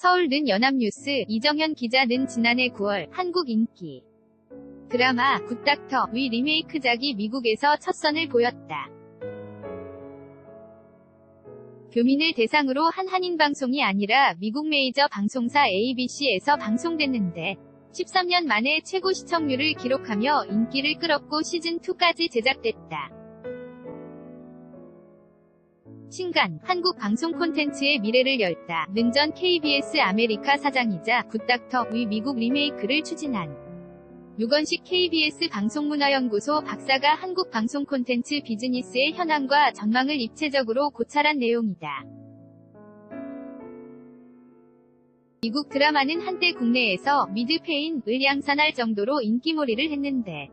서울는 연합뉴스 이정현 기자는 지난해 9월 한국 인기 드라마 굿닥터 위 리메이크작이 미국에서 첫 선을 보였다. 교민을 대상으로 한 한인 방송이 아니라 미국 메이저 방송사 ABC에서 방송됐는데 13년 만에 최고 시청률을 기록하며 인기를 끌었고 시즌2까지 제작됐다. 신간, 한국 방송 콘텐츠의 미래를 열다. 는전 KBS 아메리카 사장이자 굿닥터 위 미국 리메이크를 추진한 유건식 KBS 방송문화연구소 박사가 한국 방송 콘텐츠 비즈니스의 현황과 전망을 입체적으로 고찰한 내용이다. 미국 드라마는 한때 국내에서 미드페인 을 양산할 정도로 인기몰이를 했는데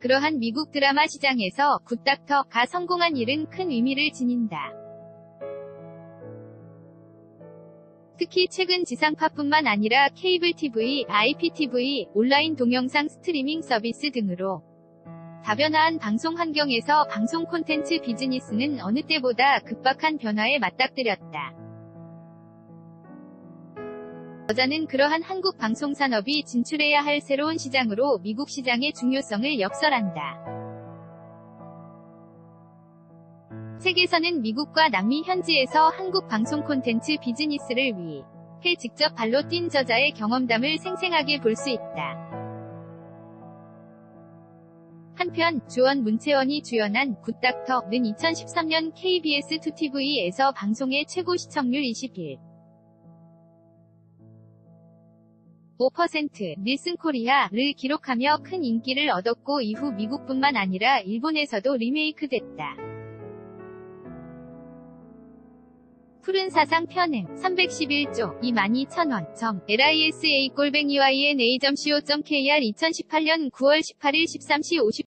그러한 미국 드라마 시장에서 굿닥터가 성공한 일은 큰 의미를 지닌다. 특히 최근 지상파뿐만 아니라 케이블 TV, IPTV, 온라인 동영상 스트리밍 서비스 등으로 다변화한 방송 환경에서 방송 콘텐츠 비즈니스는 어느 때보다 급박한 변화에 맞닥뜨렸다. 여자는 그러한 한국 방송 산업이 진출해야 할 새로운 시장으로 미국 시장의 중요성을 역설한다. 책에서는 미국과 남미 현지에서 한국 방송 콘텐츠 비즈니스를 위해 직접 발로 뛴 저자의 경험담을 생생하게 볼 수 있다. 한편 주원 문채원이 주연한 굿닥터는 2013년 KBS 2TV에서 방송의 최고 시청률 21. 5% 닐슨 코리아를 기록하며 큰 인기를 얻었고 이후 미국뿐만 아니라 일본에서도 리메이크됐다. 푸른 사상 편행 311조 22,000원 점 lisa 골뱅이 yna.co.kr 2018년 9월 18일 13시 50